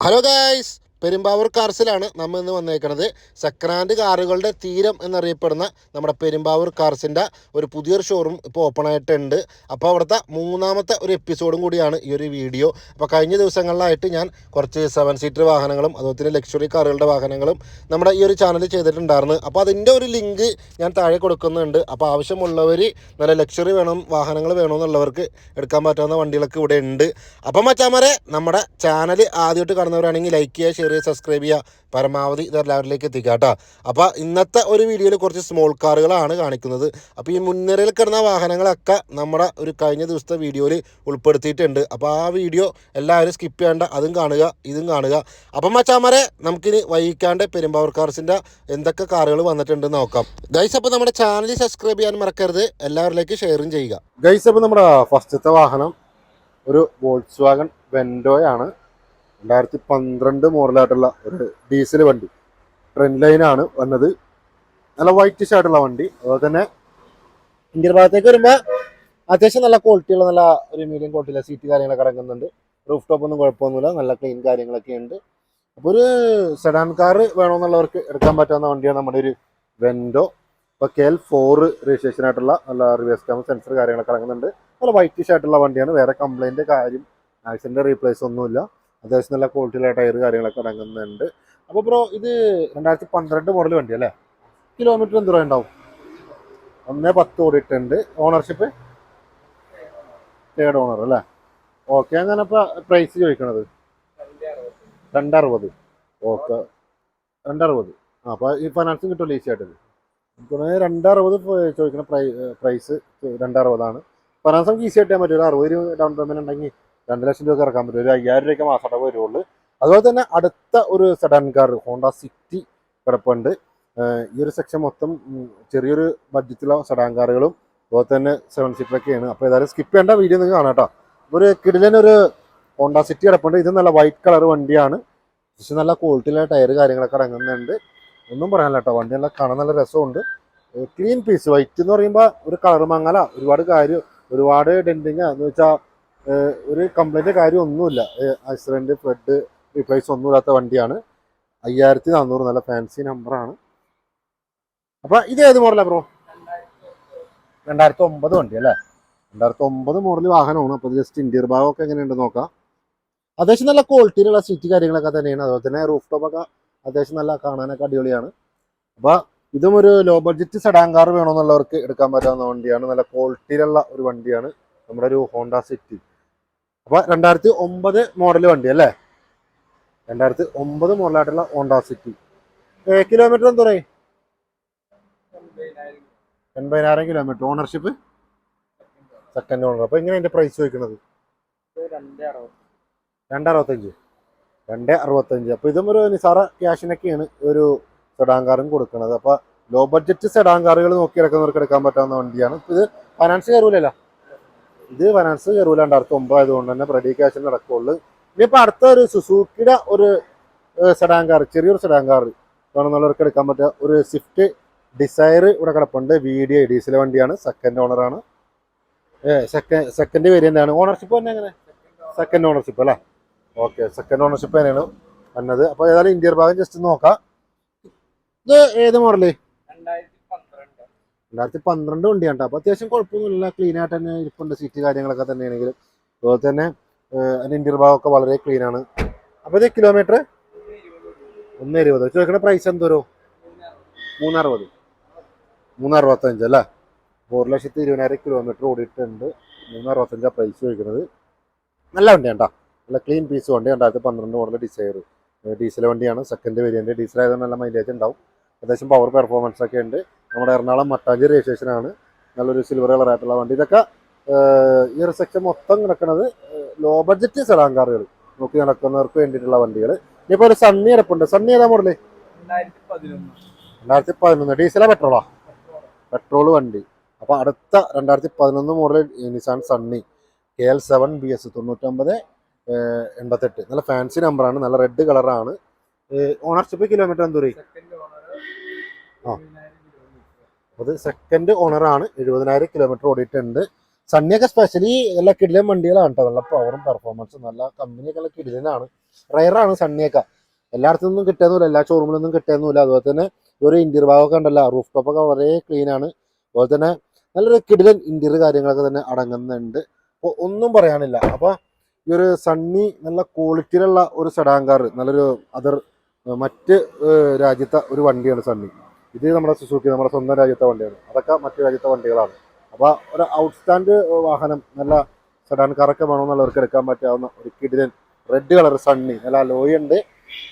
Hello guys Perumbavoor കാർസിലാണ് നമ്മൾ ഇന്ന് വന്നേക്കുന്നത് സക്രാൻഡ് കാറുകളുടെ തീരം എന്നറിയപ്പെടുന്ന നമ്മുടെ പെരുമ്പാവൂർ കാർസിന്റെ ഒരു പുതിയൊരു ഷോറൂം ഇപ്പോൾ ഓപ്പൺ ആയിട്ടുണ്ട്. അപ്പോൾ അവിടുത്തെ മൂന്നാമത്തെ ഒരു എപ്പിസോഡും കൂടിയാണ് ഈ ഒരു വീഡിയോ അപ്പോൾ കഴിഞ്ഞ ദിവസങ്ങളിലായിട്ട് ഞാൻ കുറച്ച് സെവൻ സീറ്റർ വാഹനങ്ങളും അതുപോലെ തന്നെ ലക്ഷറി കാറുകളുടെ വാഹനങ്ങളും നമ്മുടെ ഈ ഒരു ചാനലിൽ ചെയ്തിട്ടുണ്ടായിരുന്നു. അപ്പോൾ അതിന്റെ ഒരു ലിങ്ക് ഞാൻ താഴെ കൊടുക്കുന്നുണ്ട്. അപ്പോൾ ആവശ്യമുള്ളവർ നല്ല ലക്ഷറി വേണം വാഹനങ്ങൾ വേണമെന്നുള്ളവർക്ക് എടുക്കാൻ പറ്റാവുന്ന വണ്ടികളൊക്കെ ഇവിടെ ഉണ്ട്. അപ്പം മച്ചാമാരെ നമ്മുടെ ചാനൽ ആദ്യമായിട്ട് കാണുന്നവരാണെങ്കിൽ ലൈക്ക് ചെയ്യുക ചെയ്യുക സബ്സ്ക്രൈബ് ചെയ്യുക. പരമാവധി ഇത് എല്ലാവരിലേക്ക് എത്തിക്കുക കേട്ടോ. അപ്പോൾ ഇന്നത്തെ ഒരു വീഡിയോയിൽ കുറച്ച് സ്മോൾ കാറുകളാണ് കാണിക്കുന്നത്. അപ്പോൾ ഈ മുൻനിരയിൽ കിടന്ന വാഹനങ്ങളൊക്കെ നമ്മുടെ ഒരു കഴിഞ്ഞ ദിവസത്തെ വീഡിയോയിൽ ഉൾപ്പെടുത്തിയിട്ടുണ്ട്. അപ്പോൾ ആ വീഡിയോ എല്ലാവരും സ്കിപ്പ് ചെയ്യേണ്ട അതും കാണുക ഇതും കാണുക. അപ്പം മച്ചാമാരെ നമുക്കിനി വൈകിക്കാണ്ട് പെരുമ്പാവൂർ കാർസിന്റെ എന്തൊക്കെ കാറുകൾ വന്നിട്ടുണ്ട് നോക്കാം. ഗൈസ് അപ്പോൾ നമ്മുടെ ചാനൽ സബ്സ്ക്രൈബ് ചെയ്യാൻ മറക്കരുത്. എല്ലാവരിലേക്ക് ഷെയറും ചെയ്യുക. ഗൈസ് അപ്പോൾ നമ്മുടെ ഫസ്റ്റത്തെ വാഹനം ഒരു വോൾസ് വാഗൺ വെൻഡോയാണ് രണ്ടായിരത്തി പന്ത്രണ്ട് മോഡലായിട്ടുള്ള ഒരു ഡീസൽ വണ്ടി. ട്രെൻഡ് ലൈനാണ് വന്നത്. നല്ല വൈറ്റിഷ് ആയിട്ടുള്ള വണ്ടി. അതുപോലെ തന്നെ ഇന്ത്യൻ ഭാഗത്തേക്ക് വരുമ്പോൾ അത്യാവശ്യം നല്ല ക്വാളിറ്റിയുള്ള നല്ല ഒരു മീഡിയം ക്വാളിറ്റിയുള്ള സീറ്റ് കാര്യങ്ങളൊക്കെ അടങ്ങുന്നുണ്ട്. റൂഫ് ടോപ്പ് ഒന്നും കുഴപ്പമൊന്നുമില്ല. നല്ല ക്ലീൻ കാര്യങ്ങളൊക്കെ ഉണ്ട്. അപ്പോൾ ഒരു സെഡാൻ കാർ വേണമെന്നുള്ളവർക്ക് എടുക്കാൻ പറ്റാവുന്ന വണ്ടിയാണ് നമ്മുടെ ഒരു വെൻഡോ ഇപ്പോൾ കെ എൽ ഫോർ രജിസ്ട്രേഷൻ ആയിട്ടുള്ള നല്ല റിവേഴ്സ് ക്യാമറ സെൻസർ കാര്യങ്ങളൊക്കെ അടങ്ങുന്നുണ്ട്. നല്ല വൈറ്റിഷ് ആയിട്ടുള്ള വണ്ടിയാണ്. വേറെ കംപ്ലൈന്റ് കാര്യം ആക്സിഡന്റ് റീപ്ലേസ് ഒന്നുമില്ല. അത്യാവശ്യം നല്ല ക്വാളിറ്റിയുള്ള ടയർ കാര്യങ്ങളൊക്കെ അടങ്ങുന്നുണ്ട്. അപ്പോൾ ബ്രോ ഇത് രണ്ടായിരത്തി പന്ത്രണ്ട് മോഡൽ വണ്ടി അല്ലേ? കിലോമീറ്റർ എന്ത് ഉണ്ടാവും. ഒന്നേ പത്ത് ഓടിയിട്ടുണ്ട്. ഓണർഷിപ്പ് തേർഡ് ഓണർ അല്ലേ? ഓക്കെ അങ്ങനെ പ്രൈസ് ചോദിക്കണത്? രണ്ടറുപത്. ഓക്കെ രണ്ടറുപത്. ആ അപ്പോൾ ഈ ഫൈനാൻസും കിട്ടുമല്ലോ ഈസി ആയിട്ട് എനിക്ക് തോന്നുന്നത് രണ്ടറുപത് ചോദിക്കുന്ന പ്രൈ പ്രൈസ് രണ്ടറുപതാണ്. ഫൈനാൻസ് നമുക്ക് ഈസി ആയിട്ട് ചെയ്യാൻ പറ്റും ഒരു അറുപത് രൂപ ഡൗൺ പേയ്മെന്റ് ഉണ്ടെങ്കിൽ രണ്ട് ലക്ഷം രൂപ ഇറക്കാൻ പറ്റും. ഒരു അയ്യായിരം രൂപയ്ക്ക് മാസം അടവ് വരുള്ളൂ. അതുപോലെ തന്നെ അടുത്ത ഒരു സെഡാൻ കാർ ഹോണ്ട സിറ്റി കിടപ്പുണ്ട് ഈ ഒരു സെക്ഷൻ മൊത്തം ചെറിയൊരു ബഡ്ജറ്റിലുള്ള സെഡാൻ കാറുകളും അതുപോലെ തന്നെ സെവൻ സീറ്ററൊക്കെയാണ് അപ്പോൾ ഏതായാലും സ്കിപ്പ് ചെയ്യേണ്ട വീഡിയോ നിങ്ങൾക്ക് കാണാം കേട്ടോ ഒരു കിടിലനൊരു ഹോണ്ട സിറ്റി കിടപ്പുണ്ട്. ഇത് നല്ല വൈറ്റ് കളർ വണ്ടിയാണ്. പക്ഷെ നല്ല ക്വാളിറ്റിയിലുള്ള ടയർ കാര്യങ്ങളൊക്കെ അടങ്ങുന്നുണ്ട് ഒന്നും പറയാനില്ല കേട്ടോ വണ്ടി നല്ല കാണാൻ നല്ല രസമുണ്ട്. ക്ലീൻ പീസ് വൈറ്റ് എന്ന് പറയുമ്പോൾ ഒരു കളർ മങ്ങല. ഒരുപാട് കാര്യം ഒരുപാട് ഡെന്റിങ് എന്ന് വെച്ചാൽ ഒരു കംപ്ലൈന്റ് കാര്യം ഒന്നുമില്ല ആക്സിഡന്റ് ഫ്ലഡ് റീപ്ലേസ് ഒന്നുമില്ലാത്ത വണ്ടിയാണ്. അയ്യായിരത്തി നാനൂറ് നല്ല ഫാൻസി നമ്പറാണ് അപ്പോൾ ഇത് ഏത് മോഡലാണ് ബ്രോ രണ്ടായിരത്തി ഒമ്പത് വണ്ടി അല്ലേ? രണ്ടായിരത്തി ഒമ്പത് മോഡൽ വാഹനമാണ് അപ്പോൾ ജസ്റ്റ് ഇന്റീരിയർ ഭാഗമൊക്കെ എങ്ങനെയുണ്ട് നോക്കാം. അത്യാവശ്യം നല്ല ക്വാളിറ്റിയിലുള്ള സീറ്റ് കാര്യങ്ങളൊക്കെ തന്നെയാണ്. അതുപോലെ തന്നെ റൂഫ് ടോപ്പൊക്കെ അത്യാവശ്യം നല്ല കാണാനൊക്കെ അടിപൊളിയാണ്. അപ്പോൾ ഇതും ഒരു ലോ ബഡ്ജറ്റ് സെഡാൻ കാർ വേണമെന്നുള്ളവർക്ക് എടുക്കാൻ പറ്റാവുന്ന വണ്ടിയാണ്. നല്ല ക്വാളിറ്റിയിലുള്ള ഒരു വണ്ടിയാണ്. നമ്മുടെ ഒരു ഹോണ്ട സിറ്റി അപ്പോൾ രണ്ടായിരത്തി ഒമ്പത് മോഡൽ വണ്ടി അല്ലേ? രണ്ടായിരത്തി ഒമ്പത് മോഡലായിട്ടുള്ള ഹോണ്ട സിറ്റി. കിലോമീറ്റർ എന്താ പറയും? എൺപതിനായിരം കിലോമീറ്റർ ഓണർഷിപ്പ് സെക്കൻഡ് ഓണർ അപ്പോൾ എങ്ങനെയാണ് അതിന്റെ പ്രൈസ് ചോദിക്കുന്നത്? രണ്ട് അറുപത്തഞ്ച് രണ്ട് അറുപത്തഞ്ച് അപ്പോൾ ഇതും ഒരു നിസാറ ക്യാഷിനൊക്കെയാണ് ഒരു സെഡാൻ കാറും കൊടുക്കുന്നത്. അപ്പോൾ ലോ ബഡ്ജറ്റ് സെഡാൻ കാറുകൾ നോക്കി ഇറക്കുന്നവർക്ക് എടുക്കാൻ പറ്റാവുന്ന വണ്ടിയാണ്. ഇത് ഫൈനാൻസ് കയറൂലല്ലോ ഇത് ഫൈനാൻസ് കയറൂല രണ്ടായിരത്തി ഒമ്പത് ആയതുകൊണ്ട് തന്നെ റെഡി ക്യാഷിൽ നടക്കുള്ളൂ. ഇനിയിപ്പോൾ അടുത്ത ഒരു സുസൂക്കിയുടെ ഒരു സെഡാൻ കാർ ചെറിയൊരു സെഡാൻ കാർ വേണമെന്നുള്ളവർക്ക് എടുക്കാൻ പറ്റുക ഒരു സ്വിഫ്റ്റ് ഡിസയർ ഇവിടെ കിടപ്പുണ്ട്. വി ഡി ഐ ഡീസൽ വണ്ടിയാണ്. സെക്കൻഡ് ഓണറാണ് സെക്കൻഡ് സെക്കൻഡ് വേരിയന്റ് ഓണർഷിപ്പ് തന്നെ എങ്ങനെ? സെക്കൻഡ് ഓണർഷിപ്പ് അല്ലേ? ഓക്കെ സെക്കൻഡ് ഓണർഷിപ്പ് തന്നെയാണ് വന്നത്. അപ്പോൾ ഏതായാലും ഇന്ത്യർ ഭാഗം ജസ്റ്റ് നോക്കാം. ഇത് ഏത് മോഡൽ രണ്ടായിരത്തി പന്ത്രണ്ട് വണ്ടിയാണ് അപ്പോൾ അത്യാവശ്യം കുഴപ്പമൊന്നുമില്ല. ക്ലീൻ ആയിട്ട് തന്നെ ഇരിപ്പുണ്ട്. സീറ്റ് കാര്യങ്ങളൊക്കെ തന്നെയാണെങ്കിലും. അതുപോലെ തന്നെ അതിന്റെ ഇന്ത്യൻ ഭാഗമൊക്കെ വളരെ ക്ലീൻ ആണ്. അപ്പോൾ ഇത് കിലോമീറ്റർ ഒന്ന് ഇരുപത്. ചോദിക്കണ പ്രൈസ് എന്തോരോ? മൂന്നറുപത്. മൂന്നറുപത്തഞ്ച് അല്ലേ? ഒരു ലക്ഷത്തി ഇരുപതിനായിരം കിലോമീറ്റർ ഓടിയിട്ടുണ്ട്. മൂന്നറുപത്തഞ്ചാണ് പ്രൈസ് ചോദിക്കുന്നത് നല്ല വണ്ടിയാണ് കേട്ടോ നല്ല ക്ലീൻ പീസ് വണ്ടി. രണ്ടായിരത്തി പന്ത്രണ്ട് മോഡൽ ഡിസൈർ ഡീസൽ വണ്ടിയാണ്. സെക്കൻഡ് വേരിയന്റ് ഡീസൽ ആയതുകൊണ്ട് നല്ല മൈലേജ് ഉണ്ടാവും. അത്യാവശ്യം പവർ പെർഫോമൻസ് ഒക്കെ ഉണ്ട്. നമ്മുടെ എറണാകുളം മട്ടാഞ്ചേരി രജിസ്ട്രേഷനാണ് നല്ലൊരു സിൽവർ കളർ ആയിട്ടുള്ള വണ്ടി. ഇതൊക്കെ ഈ ഒരു സെക്ഷൻ മൊത്തം കിടക്കുന്നത് ലോ ബഡ്ജറ്റ് സെഡാൻ കാറുകൾ നോക്കി നടക്കുന്നവർക്ക് വേണ്ടിയിട്ടുള്ള വണ്ടികൾ ഇനിയിപ്പോൾ ഒരു സണ്ണി കിടപ്പുണ്ട് സണ്ണി ഏതാ മോഡൽ രണ്ടായിരത്തി പതിനൊന്ന് ഡീസലാ പെട്രോളാ പെട്രോൾ വണ്ടി. അപ്പോൾ അടുത്ത രണ്ടായിരത്തി പതിനൊന്ന് model Nissan Sunny K L seven B S തൊണ്ണൂറ്റൊമ്പത് എൺപത്തെട്ട്. നല്ല ഫാൻസി നമ്പറാണ് നല്ല റെഡ് കളറാണ് ഓണർഷിപ്പ് കിലോമീറ്റർ എന്തൂരി ആ. അത് സെക്കൻഡ് ഓണറാണ് എഴുപതിനായിരം കിലോമീറ്റർ ഓടിയിട്ടുണ്ട്. സണ്ണിയൊക്കെ സ്പെഷ്യലി നല്ല കിടിലൻ വണ്ടികളാണ് കേട്ടോ നല്ല പവറും പെർഫോമൻസും നല്ല കമ്പനിയൊക്കെ നല്ല കിടിലനാണ് റയറാണ് സണ്ണിയൊക്കെ. എല്ലായിടത്തും ഒന്നും കിട്ടുന്നില്ല എല്ലാ ഷോറൂമിലൊന്നും കിട്ടുന്നില്ല അതുപോലെ തന്നെ ഒരു ഇന്റീരിയർ ഭാഗമൊക്കെ ഉണ്ടല്ലോ റൂഫ് ടോപ്പൊക്കെ വളരെ ക്ലീൻ ആണ്. അതുപോലെ തന്നെ നല്ലൊരു കിടിലൻ ഇന്റീരിയർ കാര്യങ്ങളൊക്കെ തന്നെ അടങ്ങുന്നുണ്ട്. അപ്പോൾ ഒന്നും പറയാനില്ല. അപ്പോൾ ഈ ഒരു സണ്ണി നല്ല ക്വാളിറ്റിയിലുള്ള ഒരു സെഡാൻ നല്ലൊരു അതർ മറ്റ് രാജ്യത്തെ ഒരു വണ്ടിയാണ് സണ്ണി. ഇത് നമ്മുടെ സുസുക്കി നമ്മുടെ സ്വന്തം രാജ്യത്തെ വണ്ടിയാണ്. അതൊക്കെ മറ്റു രാജ്യത്തെ വണ്ടികളാണ്. അപ്പോൾ ഒരു ഔട്ട്സ്റ്റാൻഡ് വാഹനം നല്ല സെഡാൻ കാറൊക്കെ വേണമെന്നുള്ളവർക്ക് എടുക്കാൻ പറ്റാവുന്ന ഒരു കിടിലൻ റെഡ് കളർ സണ്ണി നല്ല ലോയി ഉണ്ട്.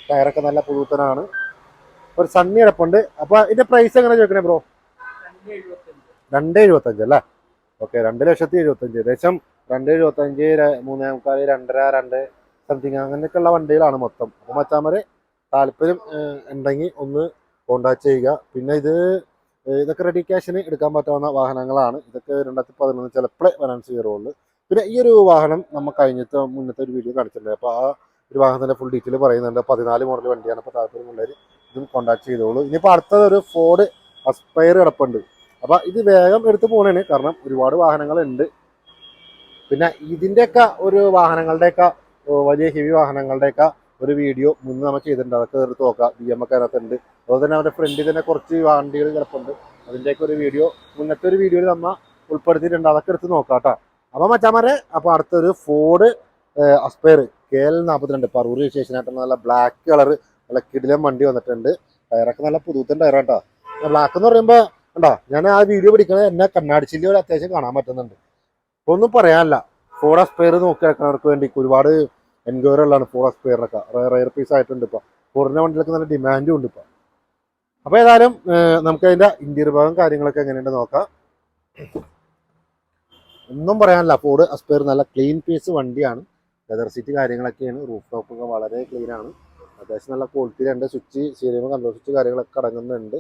ടയറൊക്കെ നല്ല പുതുത്തനാണ്. ഒരു സണ്ണി അടപ്പുണ്ട്. അപ്പോൾ ഇതിന്റെ പ്രൈസ് എങ്ങനെ ചോദിക്കണേ ബ്രോ രണ്ട് എഴുപത്തഞ്ച് അല്ലേ? ഓക്കെ രണ്ട് ലക്ഷത്തി എഴുപത്തഞ്ച്. ഏകദേശം രണ്ട് എഴുപത്തഞ്ച് മൂന്നേ മുക്കാൽ രണ്ടര രണ്ട് സംതിങ് അങ്ങനെയൊക്കെയുള്ള വണ്ടികളാണ് മൊത്തം. അപ്പോൾ മച്ചാമാര് താല്പര്യം ഉണ്ടെങ്കിൽ ഒന്ന് കോണ്ടാക്ട് ചെയ്യുക. പിന്നെ ഇത് ഇതൊക്കെ റെഡി ക്യാഷിന് എടുക്കാൻ പറ്റാവുന്ന വാഹനങ്ങളാണ്. ഇതൊക്കെ രണ്ടായിരത്തി പതിനൊന്ന് ചിലപ്പോഴേ ഫിനാൻസ് കയറുള്ളൂ പിന്നെ ഈ ഒരു വാഹനം നമ്മൾ കഴിഞ്ഞത്തെ മുന്നത്തെ ഒരു വീഡിയോ കാണിച്ചിട്ടുണ്ട്. അപ്പോൾ ആ ഒരു വാഹനത്തിന്റെ ഫുൾ ഡീറ്റെയിൽ പറയുന്നുണ്ട്. പതിനാല് മോഡൽ വണ്ടിയാണ്. അപ്പോൾ താല്പര്യമുള്ളവർ ഇതും കോണ്ടാക്ട് ചെയ്തോളൂ. ഇനിയിപ്പോൾ അടുത്തത് ഒരു ഫോർഡ് അസ്പയർ കിടപ്പുണ്ട്. അപ്പോൾ ഇത് വേഗം എടുത്തു പോകണേന് കാരണം ഒരുപാട് വാഹനങ്ങളുണ്ട്. പിന്നെ ഇതിന്റെയൊക്കെ ഒരു വാഹനങ്ങളുടെയൊക്കെ വലിയ ഹെവി വാഹനങ്ങളുടെയൊക്കെ ഒരു വീഡിയോ മുന്നേ നമ്മൾ ചെയ്തിട്ടുണ്ട്. അതൊക്കെ എടുത്ത് നോക്കാം. ബി എം ഒക്കെ അതിനകത്തുണ്ട്. അതുപോലെ തന്നെ അവരുടെ ഫ്രണ്ടിൽ തന്നെ കുറച്ച് വണ്ടികൾ കിടപ്പുണ്ട് അതിന്റെയൊക്കെ ഒരു വീഡിയോ മുന്നത്തെ ഒരു വീഡിയോയിൽ നമ്മൾ ഉൾപ്പെടുത്തിയിട്ടുണ്ട്. അതൊക്കെ എടുത്ത് നോക്കാം കേട്ടോ അപ്പോൾ മച്ചാമാരെ അപ്പോൾ അടുത്തൊരു ഫോർഡ് അസ്പയർ കെ എൽ നാൽപ്പത്തിരണ്ട് പറൂർ സ്റ്റേഷനായിട്ട് നല്ല ബ്ലാക്ക് കളർ നല്ല കിടിലം വണ്ടി വന്നിട്ടുണ്ട്. ടയറൊക്കെ നല്ല പുതുത്തൻ ടയറാണ് കേട്ടോ ബ്ലാക്ക് എന്ന് പറയുമ്പോൾ കണ്ടോ ഞാൻ ആ വീഡിയോ പിടിക്കുന്നത് എന്നെ കണ്ണാടിച്ചില്ല ഒരു അത്യാവശ്യം കാണാൻ പറ്റുന്നുണ്ട്. ഒന്നും പറയാനല്ല. ഫോർഡ് അസ്പെയർ നോക്കി കിടക്കുന്നവർക്ക് വേണ്ടി ഒരുപാട് എൻക്വയറി ഉള്ളതാണ് ഫോർഡ് അസ്പെയറിനൊക്കെ റയർ പീസ് ആയിട്ടുണ്ട് ഇപ്പൊ. ഫോറിന്റെ വണ്ടികൾക്ക് നല്ല ഡിമാൻഡും ഉണ്ട് ഇപ്പൊ. അപ്പൊ ഏതായാലും നമുക്ക് അതിന്റെ ഇന്റീരിയർ ഭാഗം കാര്യങ്ങളൊക്കെ എങ്ങനെയുണ്ട് നോക്കാം. ഒന്നും പറയാനില്ല. ഫോർഡ് അസ്പെയർ നല്ല ക്ലീൻ പീസ് വണ്ടിയാണ്. ലെതർ സീറ്റ് കാര്യങ്ങളൊക്കെയാണ്. റൂഫ് ടോപ്പ് ഒക്കെ വളരെ ക്ലീൻ ആണ്. അത്യാവശ്യം നല്ല ക്വാളിറ്റിയിലുണ്ട് സ്വിച്ച് സീരിയൽ കൺട്രോൾ സ്വിച്ച് കാര്യങ്ങളൊക്കെ അടങ്ങുന്നുണ്ട്.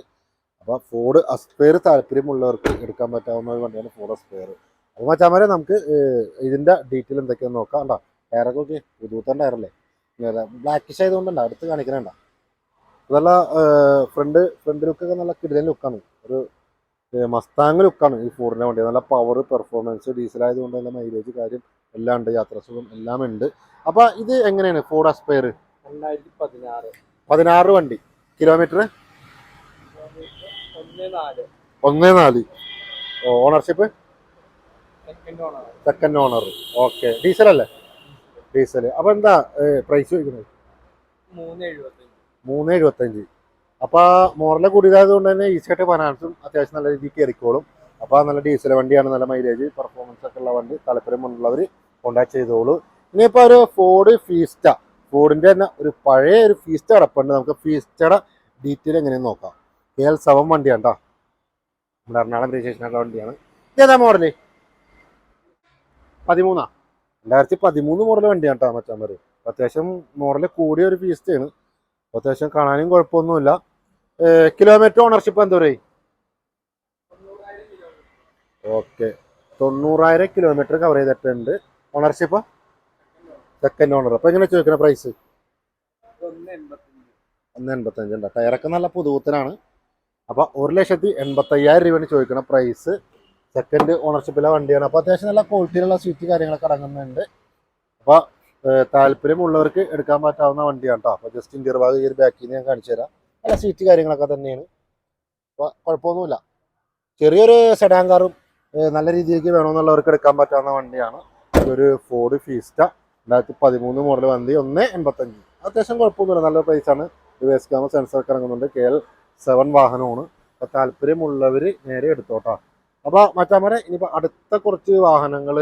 അപ്പോൾ ഫോർഡ് അസ്പെയർ താല്പര്യമുള്ളവർക്ക് എടുക്കാൻ പറ്റാവുന്ന ഒരു വണ്ടിയാണ് ഫോർഡ് അസ്പെയർ അപ്പോൾ മച്ചാമാരെ നമുക്ക് ഇതിന്റെ ഡീറ്റെയിൽ എന്തൊക്കെയാണെന്ന് നോക്കാം. കണ്ടോ? ടയറൊക്കെ ഓക്കെ പുതുത്തൻ ടയറല്ലേ ബ്ലാക്കിഷ് ആയതുകൊണ്ടല്ല? അടുത്ത് കാണിക്കണണ്ട നല്ല ഫ്രണ്ട് ഫ്രണ്ട് ലുക്കൊക്കെ നല്ല കിടിലൻ ലുക്കാണ് ഒരു മസ്താങ് ലുക്കാണ് ഈ ഫോറിന്റെ വണ്ടി. നല്ല പവർ പെർഫോമൻസ് ഡീസൽ ആയതുകൊണ്ട് നല്ല മൈലേജ് കാര്യം എല്ലാം ഉണ്ട്. യാത്രാസുഖം എല്ലാം ഉണ്ട്. അപ്പൊ ഇത് എങ്ങനെയാണ് ഫോർഡ് അസ്പയർ രണ്ടായിരത്തി പതിനാറ് പതിനാറ് വണ്ടി. കിലോമീറ്റർ ഒന്ന് നാല്. Ownership second owner okay diesel അല്ലേ? ഡീസൽ അപ്പൊ എന്താ പ്രൈസ് ചോദിക്കുന്നത്? മൂന്ന് മൂന്ന് എഴുപത്തഞ്ച് അപ്പൊ മോറലെ കൂടിയതായത് കൊണ്ട് തന്നെ ഈസി ആയിട്ട് ഫൈനാൻസും അത്യാവശ്യം നല്ല രീതിയിൽ കയറിക്കോളും. അപ്പൊ നല്ല ഡീസൽ വണ്ടിയാണ് നല്ല മൈലേജ് പെർഫോമൻസ് ഒക്കെ ഉള്ള വണ്ടി താല്പര്യമുള്ളവർ കോണ്ടാക്ട് ചെയ്തോളൂ. ഇനിയിപ്പോ ഒരു ഫോർഡ് ഫീസ്റ്റ ഫോർഡിന്റെ തന്നെ ഒരു പഴയ ഒരു ഫീസ്റ്റ കിടപ്പുണ്ട് നമുക്ക് ഫീസ്റ്റയുടെ ഡീറ്റെയിൽ എങ്ങനെയെന്ന് നോക്കാം. കെ എൽ സെവൻ വണ്ടിയാണ് കേട്ടോ നമ്മുടെ എറണാകുളം രജിസ്ട്രേഷനുള്ള വണ്ടിയാണ്. ഏതാ മോഡൽ? പതിമൂന്നാ? രണ്ടായിരത്തി പതിമൂന്ന് മോഡൽ വണ്ടിയാണ് കേട്ടോ മച്ചാൻ അത്യാവശ്യം മോഡൽ കൂടിയ ഒരു ഫീസ്റ്റയാണ് അത്യാവശ്യം കാണാനും കുഴപ്പമൊന്നുമില്ല. കിലോമീറ്റർ ഓണർഷിപ്പ് എന്താ പറയും ഓക്കെ തൊണ്ണൂറായിരം കിലോമീറ്റർ കവർ ചെയ്തിട്ടുണ്ട്. ഓണർഷിപ്പ് സെക്കൻഡ് ഓണർ അപ്പൊ എങ്ങനെ ചോദിക്കണ പ്രൈസ് ഒന്ന് എൺപത്തഞ്ച് ഉണ്ട്. ടയറൊക്കെ നല്ല പുതുപുത്തനാണ്. അപ്പൊ ഒരു ലക്ഷത്തി എൺപത്തയ്യായിരം രൂപയാണ് ചോദിക്കണ പ്രൈസ് സെക്കൻഡ് ഓണർഷിപ്പിലെ വണ്ടിയാണ്. അപ്പോൾ അത്യാവശ്യം നല്ല ക്വാളിറ്റിയിലുള്ള സീറ്റ് കാര്യങ്ങളൊക്കെ അടങ്ങുന്നുണ്ട്. അപ്പൊ ഏഹ്, താല്പര്യമുള്ളവർക്ക് എടുക്കാൻ പറ്റാവുന്ന വണ്ടിയാണ് കേട്ടോ അപ്പൊ ജസ്റ്റ് ഇന്റീരിയർ ഭാഗം ഈ ഒരു ബാക്കിൽ നിന്ന് ഞാൻ കാണിച്ചു തരാം. നല്ല സീറ്റ് കാര്യങ്ങളൊക്കെ തന്നെയാണ്. അപ്പൊ കുഴപ്പമൊന്നുമില്ല. ചെറിയൊരു സെഡാൻ കാറും നല്ല രീതിയിലേക്ക് വേണമെന്നുള്ളവർക്ക് എടുക്കാൻ പറ്റാവുന്ന വണ്ടിയാണ്. ഒരു ഫോർഡ് ഫീസ്റ്റ രണ്ടായിരത്തി പതിമൂന്ന് മോഡൽ വണ്ടി ഒന്ന് എൺപത്തഞ്ച്. അത്യാവശ്യം കുഴപ്പമൊന്നുമില്ല. നല്ല പ്രൈസാണ് സെൻസർ ഒക്കെ ഇറങ്ങുന്നുണ്ട്. കെ എൽ സെവൻ വാഹനമാണ്. അപ്പോൾ താല്പര്യമുള്ളവർ നേരെ എടുത്തോട്ടാ. അപ്പോൾ മറ്റാമരെ ഇനിയിപ്പോൾ അടുത്ത കുറച്ച് വാഹനങ്ങൾ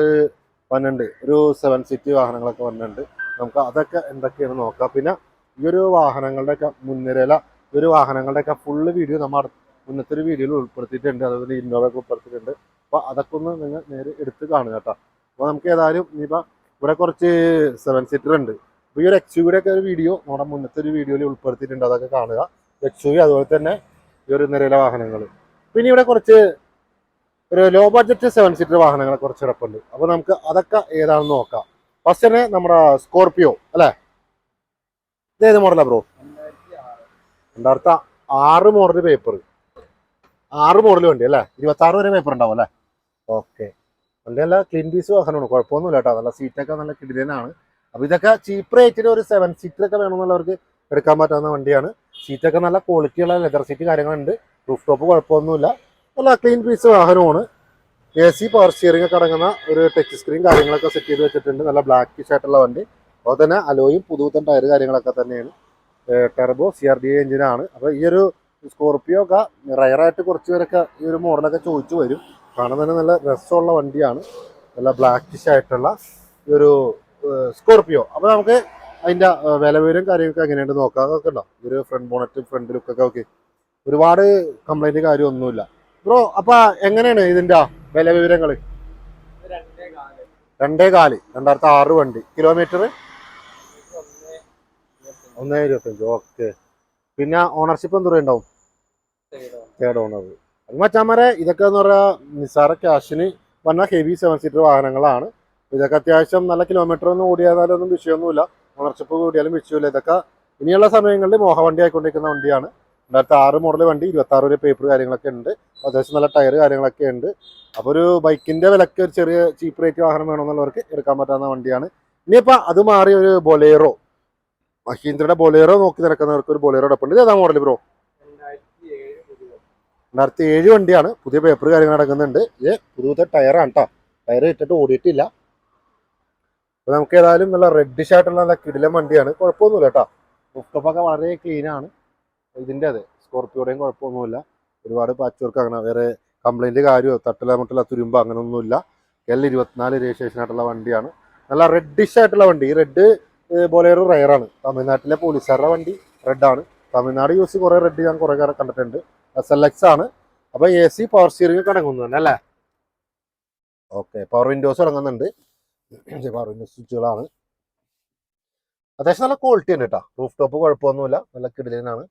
വന്നിട്ടുണ്ട്. ഒരു സെവൻ സീറ്റ് വാഹനങ്ങളൊക്കെ വന്നിട്ടുണ്ട്. നമുക്ക് അതൊക്കെ എന്തൊക്കെയാണ് നോക്കാം. പിന്നെ ഈ ഒരു വാഹനങ്ങളുടെയൊക്കെ മുൻനിരയില ഈ ഒരു വാഹനങ്ങളുടെയൊക്കെ ഫുള്ള് വീഡിയോ നമ്മൾ മുന്നത്തെ ഒരു വീഡിയോയിൽ ഉൾപ്പെടുത്തിയിട്ടുണ്ട്. അതുപോലെ ഇന്നോവ ഒക്കെ ഉൾപ്പെടുത്തിയിട്ടുണ്ട്. അപ്പോൾ അതൊക്കെ ഒന്ന് നിങ്ങൾ നേരെ എടുത്ത് കാണുക കേട്ടോ. അപ്പോൾ നമുക്ക് ഏതായാലും ഇനിയിപ്പോൾ ഇവിടെ കുറച്ച് സെവൻ സീറ്റർ ഉണ്ട്. അപ്പോൾ ഈ ഒരു എക്സ് യുടെ ഒക്കെ ഒരു വീഡിയോ നമ്മുടെ മുന്നത്തെ ഒരു വീഡിയോയിൽ ഉൾപ്പെടുത്തിയിട്ടുണ്ട്. അതൊക്കെ കാണുക. എക്സ് യു അതുപോലെ തന്നെ ഈ ഒരു നിരയിലെ വാഹനങ്ങൾ പിന്നെ ഇവിടെ കുറച്ച് ഒരു ലോ ബഡ്ജറ്റ് സെവൻ സീറ്റർ വാഹനങ്ങളെ കുറച്ച് കിടപ്പുണ്ട്. അപ്പോൾ നമുക്ക് അതൊക്കെ ഏതാണെന്ന് നോക്കാം. ഫസ്റ്റ് തന്നെ നമ്മുടെ സ്കോർപിയോ അല്ലേ? ഇതേത് മോഡലാ ബ്രോ രണ്ടായിരത്തി ആറ് മോഡൽ പേപ്പർ ആറ് മോഡൽ വണ്ടി അല്ലേ? ഇരുപത്തി ആറ് വരെ പേപ്പർ ഉണ്ടാവും അല്ലേ? ഓക്കെ വണ്ടി നല്ല ക്ലീൻ പീസ് വാഹനമാണ്. കുഴപ്പമൊന്നുമില്ല കേട്ടോ. നല്ല സീറ്റൊക്കെ നല്ല കിടിലനാണ് അപ്പോൾ ഇതൊക്കെ ചീപ്പ് റേറ്റിന് ഒരു സെവൻ സീറ്ററൊക്കെ വേണമെന്നുള്ളവർക്ക് എടുക്കാൻ പറ്റാവുന്ന വണ്ടിയാണ്. സീറ്റൊക്കെ നല്ല ക്വാളിറ്റിയുള്ള ലെതർ സീറ്റ് കാര്യങ്ങളുണ്ട്. റൂഫ് ടോപ്പ് കുഴപ്പമൊന്നുമില്ല. നല്ല ക്ലീൻ പീസ് വാഹനമാണ്. എ സി പവർ സ്റ്റിയറിംഗ് ഒക്കെ അടങ്ങുന്ന ഒരു ടച്ച് സ്ക്രീൻ കാര്യങ്ങളൊക്കെ സെറ്റ് ചെയ്ത് വെച്ചിട്ടുണ്ട്. നല്ല ബ്ലാക്ക് ആയിട്ടുള്ള വണ്ടി. അതുപോലെ തന്നെ അലോയും പുതുത്തൻ ടയർ കാര്യങ്ങളൊക്കെ തന്നെയാണ്. ടെർബോ സി ആർ ഡി എഞ്ചിനാണ് അപ്പോൾ ഈ ഒരു സ്കോർപ്പിയോ ഒക്കെ റയറായിട്ട് കുറച്ച് പേരൊക്കെ ഈ ഒരു മോഡലൊക്കെ ചോദിച്ചു വരും. കാണാൻ തന്നെ നല്ല രസമുള്ള വണ്ടിയാണ്. നല്ല ബ്ലാക്കിഷ് ആയിട്ടുള്ള ഈ ഒരു സ്കോർപ്പിയോ അപ്പോൾ നമുക്ക് അതിന്റെ വില വിവരം കാര്യങ്ങളൊക്കെ എങ്ങനെയുണ്ട് നോക്കാം. അതൊക്കെ ഉണ്ടോ? ഈ ഒരു ഫ്രണ്ട് ബോണറ്റ് ഫ്രണ്ട് ലുക്കൊക്കെ ഓക്കെ ഒരുപാട് കംപ്ലൈന്റ് കാര്യമൊന്നുമില്ല. ബ്രോ അപ്പൊ എങ്ങനെയാണ് ഇതിന്റെ വില വിവരങ്ങൾ ഇത് രണ്ടേ കാൽ. രണ്ടേ കാൽ രണ്ടായിരത്തി ആറ് വണ്ടി. കിലോമീറ്റർ ഒന്ന് ഇരുപത്തഞ്ച് ഓക്കെ പിന്നെ ഓണർഷിപ്പ് എന്തോ ഉണ്ടാവും? തേർഡ് ഓണർ മച്ചാമാരെ ഇതൊക്കെ എന്ന് പറയാ നിസ്സാര ക്യാഷിന് വന്ന ഹെവി സെവൻ സീറ്റർ വാഹനങ്ങളാണ്. ഇതൊക്കെ അത്യാവശ്യം നല്ല കിലോമീറ്റർ ഒന്നും ഓടിയാലൊന്നും വിഷയമൊന്നുമില്ല. ഓണർഷിപ്പ് കൂടിയാലും വിഷയമില്ല. ഇതൊക്കെ ഇനിയുള്ള സമയങ്ങളിൽ മോഹവണ്ടി ആയിക്കൊണ്ടിരിക്കുന്ന വണ്ടിയാണ്. രണ്ടായിരത്തി ആറ് മോഡൽ വണ്ടി ഇരുപത്തി ആറ് വരെ പേപ്പർ കാര്യങ്ങളൊക്കെ ഉണ്ട്. അത്യാവശ്യം നല്ല ടയർ കാര്യങ്ങളൊക്കെ ഉണ്ട്. അപ്പോൾ ഒരു ബൈക്കിന്റെ വിലക്ക് ഒരു ചെറിയ ചീപ്പ് റേറ്റ് വാഹനം വേണമെന്നുള്ളവർക്ക് എടുക്കാൻ പറ്റാവുന്ന വണ്ടിയാണ്. ഇനിയിപ്പോൾ അത് മാറി ഒരു ബൊലേറോ മഹീന്ദ്രയുടെ ബൊലേറോ നോക്കി നടക്കുന്നവർക്ക് ഒരു ബൊലേറോ എടുപ്പുണ്ട് ഇത് ഏതാ മോഡൽ ബ്രോ രണ്ടായിരത്തി ഏഴ് പുതിയ വണ്ടിയാണ്. പുതിയ പേപ്പർ കാര്യങ്ങൾ നടക്കുന്നുണ്ട്. ഇത് പുതുത്തെ ടയറാണ് കേട്ടോ ടയർ ഇട്ടിട്ട് ഓടിയിട്ടില്ല. അപ്പൊ നമുക്ക് ഏതായാലും നല്ല റെഡിഷ് ആയിട്ടുള്ള നല്ല കിടിലം വണ്ടിയാണ്. കുഴപ്പമൊന്നുമില്ല കേട്ടോ ഒക്കെ വളരെ ക്ലീൻ ആണ് ഇതിന്റെ അതെ സ്കോർപ്പിയോടെയും കുഴപ്പമൊന്നുമില്ല. ഒരുപാട് പാച്ച് വർക്ക് അങ്ങനെ വേറെ കംപ്ലൈന്റ് കാര്യമോ തട്ടല മുട്ടല തുരുമ്പോ അങ്ങനെയൊന്നുമില്ല എൽ ഇരുപത്തിനാല് രജിസ്ട്രേഷൻ ആയിട്ടുള്ള വണ്ടിയാണ്. നല്ല റെഡിഷ് ആയിട്ടുള്ള വണ്ടി. ഈ റെഡ് ബോലേറോ റയറാണ് തമിഴ്നാട്ടിലെ പോലീസുകാരുടെ വണ്ടി റെഡാണ് തമിഴ്നാട് യൂസ് കുറേ റെഡ് ഞാൻ കുറേ കണ്ടിട്ടുണ്ട്. എസ് എൽ എക്സ് ആണ്. അപ്പൊ എ സി പവർ സ്റ്റിയറിംഗ് തന്നെ അല്ലേ? ഓക്കെ പവർ വിൻഡോസ് ഇറങ്ങുന്നുണ്ട് പവർ വിൻഡോസ് സ്വിച്ചുകളാണ് അത്യാവശ്യം നല്ല ക്വാളിറ്റി ഉണ്ട് കേട്ടോ റൂഫ് ടോപ്പ് കുഴപ്പമൊന്നുമില്ല. നല്ല കിടിലനാണ്.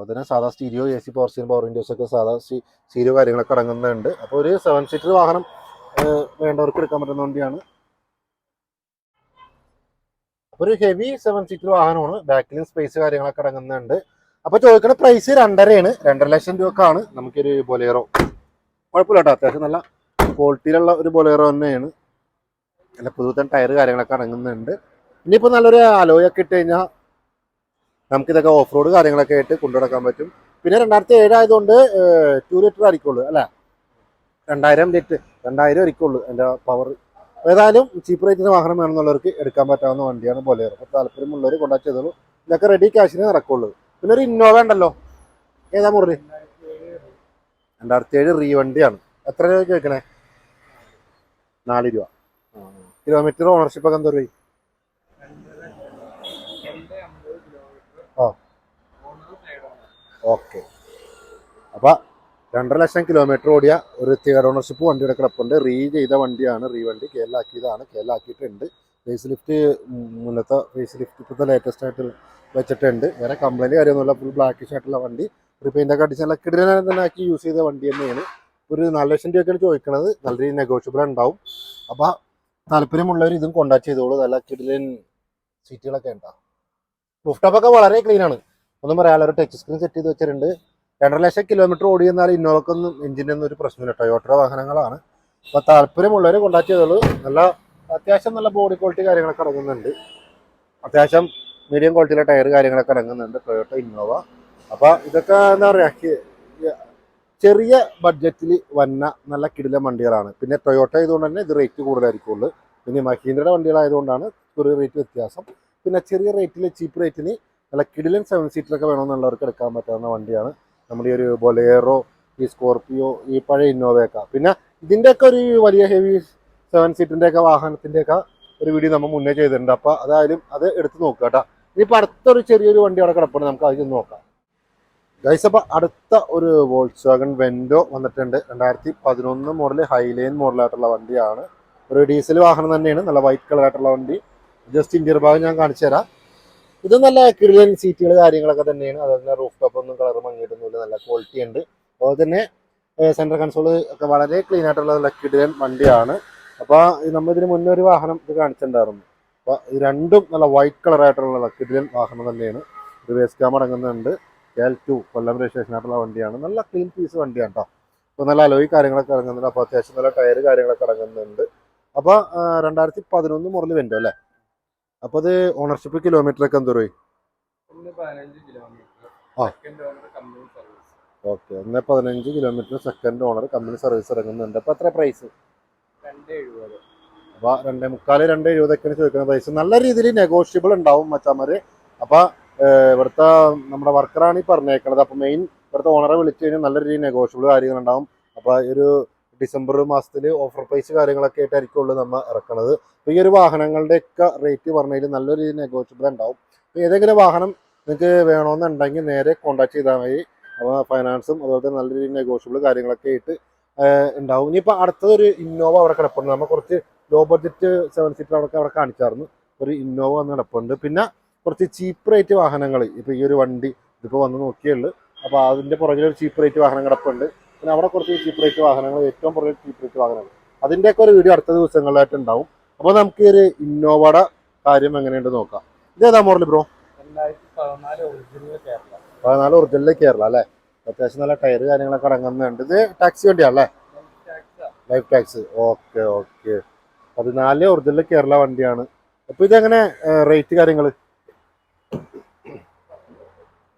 അപ്പോൾ തന്നെ സാധാ സ്റ്റീരിയോ എ സി പവർ സീൻ പവർ വിൻഡോസ് ഒക്കെ സാധാ സ്റ്റീരിയോ കാര്യങ്ങളൊക്കെ അടങ്ങുന്നുണ്ട്. അപ്പോൾ ഒരു സെവൻ സീറ്റർ വാഹനം വേണ്ടവർക്ക് എടുക്കാൻ പറ്റുന്ന വണ്ടിയാണ്. അപ്പോൾ ഒരു ഹെവി സെവൻ സീറ്റർ വാഹനമാണ്. ബാക്കിലും സ്പേസ് കാര്യങ്ങളൊക്കെ അടങ്ങുന്നുണ്ട്. അപ്പോൾ ചോദിക്കുന്ന പ്രൈസ് രണ്ടരയാണ്. രണ്ടര ലക്ഷം രൂപക്കാണ്. നമുക്കൊരു ബൊലേറോ. കുഴപ്പമില്ല കേട്ടോ. അത്യാവശ്യം നല്ല ക്വാളിറ്റിയിലുള്ള ഒരു ബൊലേറോ തന്നെയാണ്. നല്ല പുതുത്തൻ ടയർ കാര്യങ്ങളൊക്കെ അടങ്ങുന്നുണ്ട്. ഇനിയിപ്പോൾ നല്ലൊരു അലോയൊക്കെ ഇട്ട് കഴിഞ്ഞാൽ നമുക്കിതൊക്കെ ഓഫ് റോഡ് കാര്യങ്ങളൊക്കെ ആയിട്ട് കൊണ്ടുനടക്കാൻ പറ്റും. പിന്നെ രണ്ടായിരത്തി ഏഴായതുകൊണ്ട് ടു ലിറ്റർ ആയിരിക്കുള്ളൂ അല്ലേ? രണ്ടായിരം ലിറ്റർ രണ്ടായിരം ആയിരിക്കുള്ളൂ എന്റെ പവർ ഏതായാലും ചീപ്പ് റേറ്റിന് വാഹനം വേണമെന്നുള്ളവർക്ക് എടുക്കാൻ പറ്റാവുന്ന വണ്ടിയാണ് പോലെ അപ്പോൾ താല്പര്യമുള്ളവർ കോൺടാക്ട് ചെയ്തോളൂ. ഇതൊക്കെ റെഡി ക്യാഷിന് നടക്കുള്ളൂ. പിന്നെ ഒരു ഇന്നോവ ഉണ്ടല്ലോ. ഏതാ മുറി രണ്ടായിരത്തി ഏഴ് റീ വണ്ടിയാണ്. എത്ര രൂപ ചോദിക്കണേ നാല് രൂപ. കിലോമീറ്റർ ഓണർഷിപ്പ് ഒക്കെ എന്തോ രൂപ രണ്ടര രണ്ട് അമ്പത് കിലോമീറ്റർ ആ. Owner side owner okay. അപ്പം രണ്ടര ലക്ഷം കിലോമീറ്റർ ഓടിയ ഒരു തിയർ ഓണർഷിപ്പ് വണ്ടിയുടെ കിടപ്പുണ്ട്. റീ ചെയ്ത വണ്ടിയാണ് റീ വണ്ടി. കേരളാക്കിയതാണ്. കേരളാക്കിയിട്ടുണ്ട്. ഫേസ് ലിഫ്റ്റ് മുന്നത്തെ ഫേസ് ലിഫ്റ്റ് ഇപ്പോഴത്തെ ലേറ്റസ്റ്റ് ആയിട്ട് വെച്ചിട്ടുണ്ട്. വേറെ കംപ്ലൈന്റ് കാര്യമൊന്നുമില്ല. ഫുൾ ബ്ലാക്കിഷ് ആയിട്ടുള്ള വണ്ടി. റിപ്പൈന്റ് ഒക്കെ അടിച്ച് നല്ല കിടിലനെ തന്നെ ആക്കി യൂസ് ചെയ്ത വണ്ടി തന്നെയാണ്. ഒരു നാല് ലക്ഷം രൂപയ്ക്കാണ് ചോദിക്കുന്നത് നല്ല രീതിയിൽ നെഗോഷ്യബിൾ ഉണ്ടാവും. അപ്പോൾ താല്പര്യമുള്ളവർ ഇതും കോണ്ടാക്ട് ചെയ്തോളൂ. നല്ല കിടിലൻ സീറ്റുകളൊക്കെ ഉണ്ടാവും റൂഫ് ടോപ്പൊക്കെ വളരെ ക്ലീൻ ആണ്. ഒന്നും പറയാനുള്ള ഒരു ടച്ച് സ്ക്രീൻ സെറ്റ് ചെയ്ത് വെച്ചിട്ടുണ്ട്. രണ്ടര ലക്ഷം കിലോമീറ്റർ ഓടി എന്നാൽ ഇന്നോവക്കൊന്നും എഞ്ചിനൊന്നും ഒരു പ്രശ്നമില്ല ടൊയോട്ട വാഹനങ്ങളാണ്. അപ്പോൾ താല്പര്യമുള്ളവർ കോണ്ടാക്ട് ചെയ്തോളൂ. നല്ല അത്യാവശ്യം നല്ല ബോഡി ക്വാളിറ്റി കാര്യങ്ങളൊക്കെ ഇറങ്ങുന്നുണ്ട് അത്യാവശ്യം മീഡിയം ക്വാളിറ്റിയിലെ ടയർ കാര്യങ്ങളൊക്കെ ഇറങ്ങുന്നുണ്ട് ടൊയോട്ട ഇന്നോവ അപ്പോൾ ഇതൊക്കെ എന്താ പറയുക ചെറിയ ബഡ്ജറ്റിൽ വന്ന നല്ല കിടിലൻ വണ്ടികളാണ്. പിന്നെ ടൊയോട്ട ആയതുകൊണ്ട് തന്നെ ഇത് റേറ്റ് കൂടുതലായിരിക്കുള്ളൂ പിന്നെ മഹീന്ദ്രയുടെ വണ്ടികളായതുകൊണ്ടാണ് ചെറിയ റേറ്റ് വ്യത്യാസം. പിന്നെ ചെറിയ റേറ്റിൽ ചീപ്പ് റേറ്റിന് നല്ല കിടിലൻ സെവൻ സീറ്ററൊക്കെ വേണമെന്നുള്ളവർക്ക് എടുക്കാൻ പറ്റാവുന്ന വണ്ടിയാണ്. നമ്മൾ ഈ ഒരു ബൊലേറോ ഈ സ്കോർപ്പിയോ ഈ പഴയ ഇന്നോവയൊക്കെ പിന്നെ ഇതിന്റെയൊക്കെ ഒരു വലിയ ഹെവി സെവൻ സീറ്റിന്റെയൊക്കെ വാഹനത്തിന്റെയൊക്കെ ഒരു വീഡിയോ നമ്മൾ മുന്നേ ചെയ്തിട്ടുണ്ട്. അപ്പോൾ അതായാലും അത് എടുത്ത് നോക്കുക കേട്ടോ. ഇനിയിപ്പോൾ അടുത്തൊരു ചെറിയൊരു വണ്ടി അവിടെ കിടപ്പുണ്ട്. നമുക്ക് അതിൽ നോക്കാം. ഗൈസ് അപ്പോൾ അടുത്ത ഒരു വോൾസ് വാഗൺ വെൻഡോ വന്നിട്ടുണ്ട്. രണ്ടായിരത്തി പതിനൊന്ന് മോഡൽ ഹൈലൈൻ മോഡലായിട്ടുള്ള വണ്ടിയാണ്. ഒരു ഡീസൽ വാഹനം തന്നെയാണ്. നല്ല വൈറ്റ് കളറായിട്ടുള്ള വണ്ടി. ജസ്റ്റ് ഇന്റീരിയർ ഭാഗം ഞാൻ കാണിച്ചു തരാം ഇത് നല്ല കിടിലൻ സീറ്റുകൾ കാര്യങ്ങളൊക്കെ തന്നെയാണ്. അതുപോലെ റൂഫ് ടോപ്പ് ഒന്നും കളർ മങ്ങിയിട്ടൊന്നുമില്ല. നല്ല ക്വാളിറ്റി ഉണ്ട്. അതുപോലെ തന്നെ സെൻട്രൽ കൺസോൾ ഒക്കെ വളരെ ക്ലീൻ ആയിട്ടുള്ള നല്ല വണ്ടിയാണ്. അപ്പോൾ നമ്മൾ ഇതിന് മുന്നേ ഒരു വാഹനം ഇത് കാണിച്ചിട്ടുണ്ടായിരുന്നു. അപ്പോൾ രണ്ടും നല്ല വൈറ്റ് കളറായിട്ടുള്ള കിടിലൻ വാഹനം തന്നെയാണ്. വേസ്റ്റ് ക്യാം അടങ്ങുന്നുണ്ട്. എൽ ടു കൊല്ലം രജിസ്ട്രേഷൻ ആയിട്ടുള്ള വണ്ടിയാണ്. നല്ല ക്ലീൻ പീസ് വണ്ടിയാണ് കേട്ടോ അപ്പോൾ നല്ല അലോയി കാര്യങ്ങളൊക്കെ ഇറങ്ങുന്നുണ്ട് അപ്പോൾ അത്യാവശ്യം നല്ല ടയർ കാര്യങ്ങളൊക്കെ ഇറങ്ങുന്നുണ്ട് അപ്പോൾ രണ്ടായിരത്തി പതിനൊന്ന് മുതൽ വരുന്നുണ്ട് അല്ലേ? അപ്പോൾ അത് ഓണർഷിപ്പ് കിലോമീറ്റർ ഒക്കെ എന്തോ ഓക്കെ ഒന്ന് പതിനഞ്ച് kilometre second owner company service ഇറങ്ങുന്നുണ്ട്. അപ്പൊ എത്ര പ്രൈസ് അപ്പോൾ രണ്ടേ മുക്കാൽ രണ്ട് എഴുപതൊക്കെയാണ് ചോദിക്കുന്ന പ്രൈസ് നല്ല രീതിയിൽ നെഗോഷ്യബിൾ ഉണ്ടാവും മച്ചാമാര്. അപ്പൊ ഇവിടുത്തെ നമ്മുടെ വർക്കറാണ് ഈ പറഞ്ഞേക്കണത്. അപ്പൊ മെയിൻ ഇവിടുത്തെ ഓണറെ വിളിച്ചു കഴിഞ്ഞാൽ നല്ല രീതിയിൽ നെഗോഷ്യബിൾ കാര്യങ്ങളുണ്ടാവും. അപ്പൊ ഒരു ഡിസംബർ മാസത്തിൽ ഓഫർ പ്രൈസ് കാര്യങ്ങളൊക്കെ ആയിട്ടായിരിക്കും ഉള്ളൂ നമ്മൾ ഇറക്കുന്നത് അപ്പോൾ ഈ ഒരു വാഹനങ്ങളുടെയൊക്കെ റേറ്റ് പറഞ്ഞതിൽ നല്ലൊരു നെഗോഷ്യബിൾ ഉണ്ടാവും. അപ്പോൾ ഏതെങ്കിലും വാഹനം നിങ്ങൾക്ക് വേണമെന്നുണ്ടെങ്കിൽ നേരെ കോൺടാക്ട് ചെയ്താൽ മതി. അപ്പോൾ ഫൈനാൻസും അതുപോലെ തന്നെ നല്ല രീതിയിൽ നെഗോഷ്യബിൾ കാര്യങ്ങളൊക്കെ ആയിട്ട് ഉണ്ടാവും. ഇനിയിപ്പോൾ അടുത്തതൊരു ഇന്നോവ അവിടെ കിടപ്പുണ്ട്. നമ്മൾ കുറച്ച് ലോ ബഡ്ജറ്റ് സെവൻ സീറ്റർ അവിടെ അവിടെ കാണിച്ചായിരുന്നു. ഒരു ഇന്നോവ വന്ന് കിടപ്പുണ്ട്. പിന്നെ കുറച്ച് ചീപ്പ് റേറ്റ് വാഹനങ്ങൾ ഇപ്പോൾ ഈ ഒരു വണ്ടി ഇതിപ്പോൾ വന്ന് നോക്കിയുള്ളൂ അപ്പോൾ അതിന്റെ പുറകിൽ ഒരു ചീപ്പ് റേറ്റ് വാഹനം കിടപ്പുണ്ട്. പിന്നെ അവിടെ കുറച്ച് ചീപ്പ് റേറ്റ് വാഹനങ്ങൾ ഏറ്റവും പുറകെ ചീപ്പ് റേറ്റ് വാഹനങ്ങൾ. അതിന്റെയൊക്കെ ഒരു വീഡിയോ അടുത്ത ദിവസങ്ങളിലായിട്ട് ഉണ്ടാവും. അപ്പോൾ നമുക്ക് ഒരു ഇന്നോവയുടെ കാര്യം എങ്ങനെയുണ്ട് നോക്കാം. ഇതേതാ മോഡൽ ബ്രോ പതിനാല് ഒറിജിനൽ കേരള അല്ലേ? അത്യാവശ്യം നല്ല ടയർ കാര്യങ്ങളൊക്കെ അടങ്ങുന്നുണ്ട്. ഇത് ടാക്സി വണ്ടിയാണല്ലേ അല്ലേ? ലൈഫ് ടാക്സ് ഓക്കെ ഓക്കെ പതിനാല് ഒറിജിനൽ കേരള വണ്ടിയാണ്. അപ്പൊ ഇതെങ്ങനെ റേറ്റ് കാര്യങ്ങൾ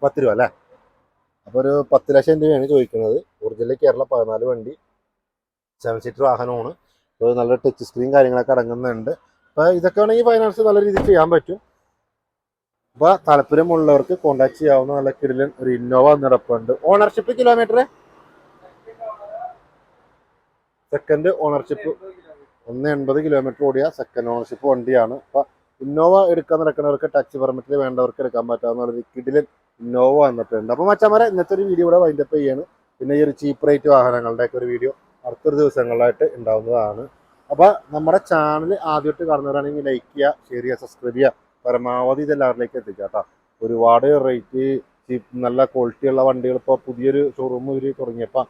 പത്ത് രൂപ അല്ലേ? അപ്പൊ ഒരു പത്ത് ലക്ഷം രൂപയാണ് ചോദിക്കുന്നത് ഒറിജിനൽ കേരള പതിനാല് വണ്ടി സെവൻ സീറ്റർ വാഹനമാണ്. അപ്പോൾ നല്ല ടച്ച് സ്ക്രീൻ കാര്യങ്ങളൊക്കെ അടങ്ങുന്നുണ്ട്. അപ്പൊ ഇതൊക്കെ ആണെങ്കിൽ ഫൈനാൻസ് നല്ല രീതിയിൽ ചെയ്യാൻ പറ്റും. അപ്പൊ താല്പര്യമുള്ളവർക്ക് കോൺടാക്ട് ചെയ്യാവുന്ന നല്ല കിടിലൻ ഒരു ഇന്നോവ നടപ്പുണ്ട് ഓണർഷിപ്പ് കിലോമീറ്റർ സെക്കൻഡ് ഓണർഷിപ്പ് ഒന്ന് എൺപത് കിലോമീറ്റർ ഓടിയ സെക്കൻഡ് ഓണർഷിപ്പ് വണ്ടിയാണ്. അപ്പൊ ഇന്നോവ എടുക്കാൻ നടക്കുന്നവർക്ക് ടാക്സി പെർമിറ്റിൽ വേണ്ടവർക്ക് എടുക്കാൻ പറ്റാവുന്ന ഒരു കിഡിലൻ ഇന്നോവ വന്നിട്ടുണ്ട്. അപ്പോൾ മച്ചാമാരെ ഇന്നത്തെ ഒരു വീഡിയോ ഇവിടെ വൈൻഡപ്പ് ചെയ്യാണ്. പിന്നെ ഈ ഒരു ചീപ്പ് റേറ്റ് വാഹനങ്ങളുടെ ഒക്കെ ഒരു വീഡിയോ അടുത്തൊരു ദിവസങ്ങളിലായിട്ട് ഉണ്ടാവുന്നതാണ്. അപ്പോൾ നമ്മുടെ ചാനൽ ആദ്യമായിട്ട് കാണുന്നവരാണെങ്കിൽ ലൈക്ക് ചെയ്യുക ഷെയർ ചെയ്യുക സബ്സ്ക്രൈബ് ചെയ്യുക. പരമാവധി ഇതെല്ലാവരിലേക്ക് എത്തിക്കുക കേട്ടോ. ഒരുപാട് റേറ്റ് ചീപ്പ് നല്ല ക്വാളിറ്റിയുള്ള വണ്ടികൾ ഇപ്പോൾ പുതിയൊരു ഷോറൂം ഇവർ തുടങ്ങിയപ്പോൾ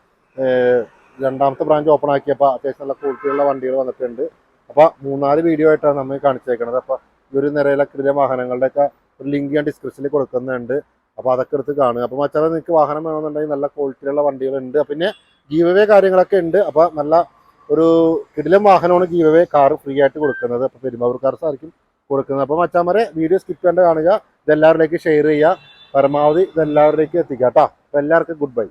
രണ്ടാമത്തെ ബ്രാഞ്ച് ഓപ്പൺ ആക്കിയപ്പോൾ അത്യാവശ്യം നല്ല ക്വാളിറ്റിയുള്ള വണ്ടികൾ വന്നിട്ടുണ്ട്. അപ്പോൾ മൂന്നാൽ വീഡിയോ ആയിട്ടാണ് നമ്മൾ കാണിച്ചേക്കുന്നത് അപ്പോൾ ഒരു നിരയിലെ കിടിലെ വാഹനങ്ങളുടെ ഒക്കെ ഒരു ലിങ്ക് ഞാൻ ഡിസ്ക്രിപ്ഷനിൽ കൊടുക്കുന്നുണ്ട്. അപ്പോൾ അതൊക്കെ എടുത്ത് കാണുക. അപ്പോൾ മച്ചാൽ നിങ്ങൾക്ക് വാഹനം വേണമെന്നുണ്ടെങ്കിൽ നല്ല ക്വാളിറ്റിയുള്ള വണ്ടികളുണ്ട്. പിന്നെ ഗീവവേ കാര്യങ്ങളൊക്കെ ഉണ്ട്. അപ്പോൾ നല്ല ഒരു കിടിലം വാഹനമാണ് ഗീവവേ കാർ ഫ്രീ ആയിട്ട് കൊടുക്കുന്നത്. അപ്പോൾ ആയിരിക്കും കൊടുക്കുന്നത്. അപ്പോൾ മച്ചാമരെ വീഡിയോ സ്കിപ്പ് ചെയ്യേണ്ട കാണുക. ഇതെല്ലാവരിലേക്ക് ഷെയർ ചെയ്യുക. പരമാവധി ഇതെല്ലാവരിലേക്ക് എത്തിക്കാം കേട്ടോ. അപ്പോൾ എല്ലാവർക്കും ഗുഡ് ബൈ